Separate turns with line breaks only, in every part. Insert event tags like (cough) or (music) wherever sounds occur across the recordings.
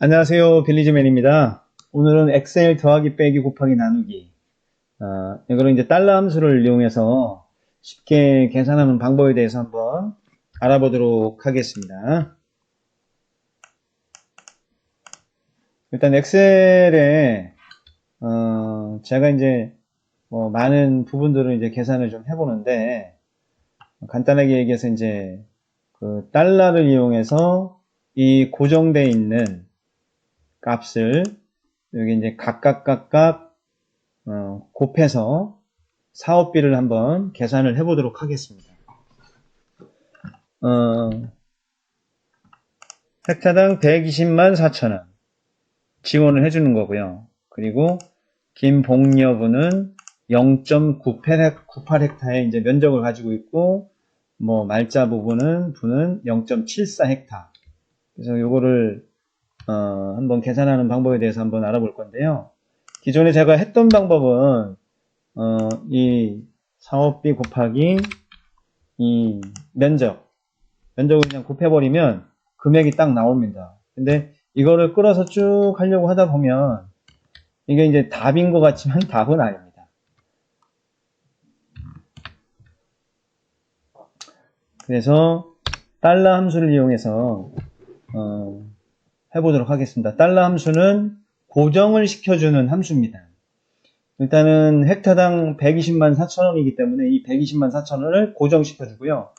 안녕하세요. 빌리즈맨입니다. 오늘은 엑셀 더하기 빼기 곱하기 나누기. 아, 이거를 이제 달러 함수를 이용해서 쉽게 계산하는 방법에 대해서 한번 알아보도록 하겠습니다. 일단 엑셀에 어, 제가 이제 뭐 많은 부분들을 이제 계산을 좀 해보는데 간단하게 얘기해서 이제 그 달러를 이용해서 이 고정되어 있는 값을 여기 이제 각각 각각 어, 곱해서 사업비를 한번 계산을 해 보도록 하겠습니다. 어, 헥타당 120만 4천원 지원을 해주는 거고요. 그리고 김복여부는 0.98헥타의 이제 면적을 가지고 있고 뭐 말자 부분은 부는 0.74헥타. 그래서 요거를 어, 한번 계산하는 방법에 대해서 한번 알아볼 건데요. 기존에 제가 했던 방법은 어, 이 사업비 곱하기 이 면적 면적을 그냥 곱해버리면 금액이 딱 나옵니다. 근데 이거를 끌어서 쭉 하려고 하다 보면 이게 이제 답인 것 같지만 (laughs) 답은 아닙니다. 그래서 달러 함수를 이용해서 어, 해보도록 하겠습니다. 달러 함수는 고정을 시켜주는 함수입니다. 일단은 헥타당 120만 4천원이기 때문에 이 120만 4천원을 고정시켜주고요.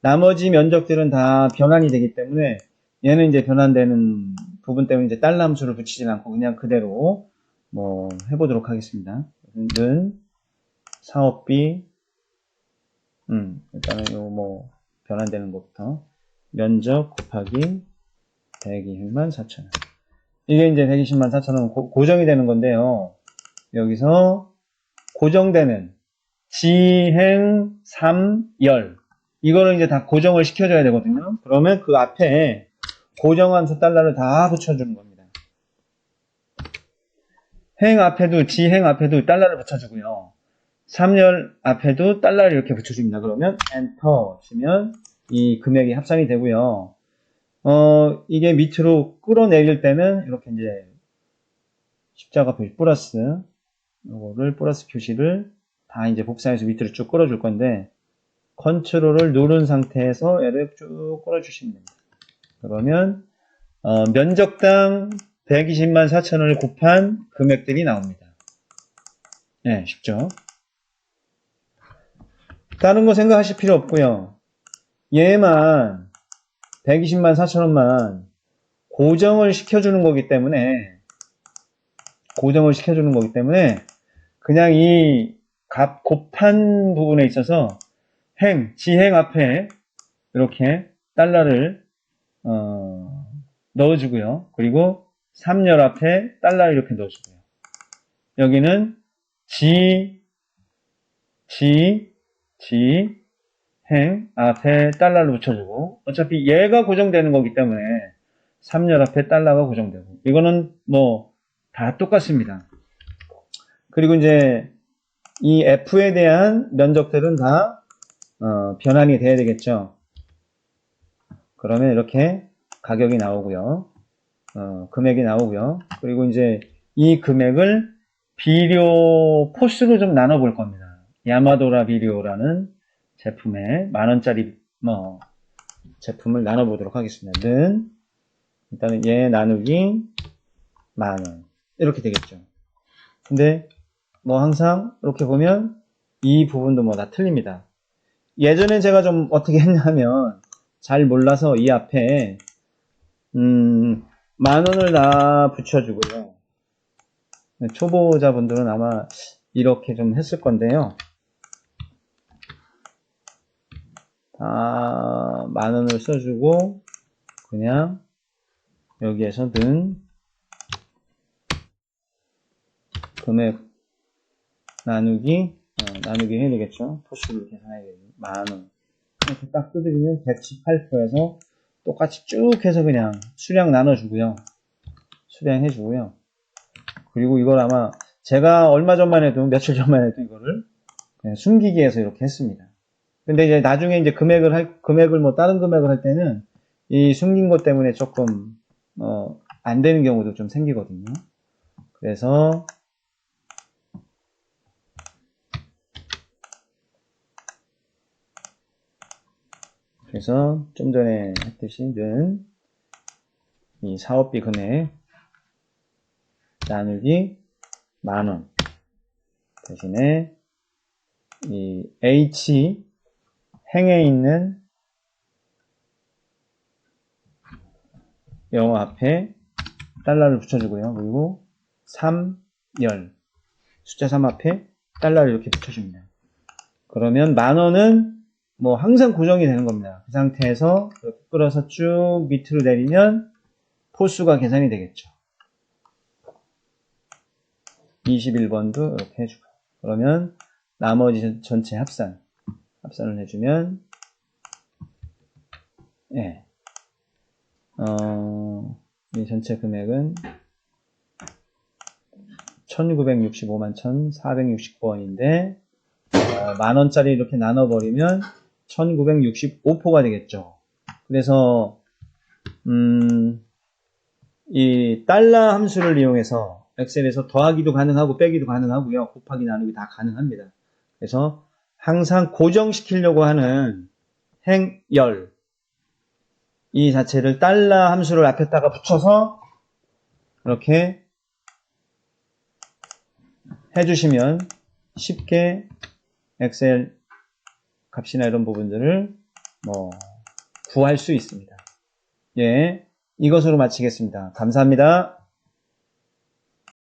나머지 면적들은 다 변환이 되기 때문에 얘는 이제 변환되는 부분 때문에 이제 달러 함수를 붙이진 않고 그냥 그대로 뭐 해보도록 하겠습니다. 는 사업비 음 일단은 요 뭐 변환되는 것부터 면적 곱하기 120만 4천원. 이게 이제 120만 4천원 고정이 되는 건데요. 여기서 고정되는 지행 3열. 이거를 이제 다 고정을 시켜줘야 되거든요. 그러면 그 앞에 고정함수 달러를 다 붙여주는 겁니다. 행 앞에도, 지행 앞에도 달러를 붙여주고요. 3열 앞에도 달러를 이렇게 붙여줍니다. 그러면 엔터 치면 이 금액이 합산이 되고요. 어, 이게 밑으로 끌어내릴 때는 이렇게 이제 십자가 표시 플러스 요거를 플러스 표시를 다 이제 복사해서 밑으로 쭉 끌어줄 건데 컨트롤을 누른 상태에서 얘를 쭉 끌어주시면 됩니다. 그러면 어, 면적당 120만 4천원을 곱한 금액들이 나옵니다. 네, 쉽죠? 다른 거 생각하실 필요 없고요. 얘만 120만 4천원만 고정을 시켜주는 거기 때문에 고정을 시켜주는 거기 때문에 그냥 이 값 곱한 부분에 있어서 행, 지행 앞에 이렇게 달러를 어, 넣어주고요. 그리고 3열 앞에 달러를 이렇게 넣어주고요. 여기는 지, 지, 지, 행 앞에 달러를 붙여주고 어차피 얘가 고정되는 거기 때문에 3열 앞에 달러가 고정되고 이거는 뭐 다 똑같습니다. 그리고 이제 이 F에 대한 면적들은 다 어, 변환이 돼야 되겠죠. 그러면 이렇게 가격이 나오고요. 어, 금액이 나오고요. 그리고 이제 이 금액을 비료 포스로 좀 나눠 볼 겁니다. 야마도라 비료라는 제품의 만원짜리 뭐 제품을 나눠 보도록 하겠습니다. 는 일단은 얘 나누기 만원 이렇게 되겠죠. 근데 뭐 항상 이렇게 보면 이 부분도 뭐 다 틀립니다. 예전에 제가 좀 어떻게 했냐면 잘 몰라서 이 앞에 음, 만 원을 다 붙여주고요. 초보자분들은 아마 이렇게 좀 했을 건데요. 다 만 원을 써주고 그냥 여기에서 는 금액 나누기 어, 나누기 해야 되겠죠. 토수를 계산해야 되겠죠. 만 원. 이렇게 딱 두드리면 118%에서 똑같이 쭉 해서 그냥 수량 나눠주고요. 수량 해주고요. 그리고 이걸 아마 제가 얼마 전만 해도 며칠 전만 해도 이거를 그냥 숨기기 위해서 이렇게 했습니다. 근데 이제 나중에 이제 금액을 할, 금액을 뭐 다른 금액을 할 때는 이 숨긴 것 때문에 조금, 어, 안 되는 경우도 좀 생기거든요. 그래서 그래서 좀 전에 했듯이 는 이 사업비 금액 나누기 만원 대신에 이 H 행에 있는 영어 앞에 달러를 붙여주고요. 그리고 3, 열 숫자 3 앞에 달러를 이렇게 붙여줍니다. 그러면 만 원은 뭐 항상 고정이 되는 겁니다. 그 상태에서 끌어서 쭉 밑으로 내리면 포수가 계산이 되겠죠. 21번도 이렇게 해주고 그러면 나머지 전- 전체 합산 합산을 해주면 예. 어, 이 전체 금액은 1965만 1469원인데 어, 만원짜리 이렇게 나눠버리면 1965포가 되겠죠. 그래서 음, 이 달러 함수를 이용해서 엑셀에서 더하기도 가능하고 빼기도 가능하고요. 곱하기 나누기 다 가능합니다. 그래서 항상 고정시키려고 하는 행열 이 자체를 달러 함수를 앞에다가 붙여서 이렇게 해주시면 쉽게 엑셀 값이나 이런 부분들을 뭐 구할 수 있습니다. 예, 이것으로 마치겠습니다. 감사합니다.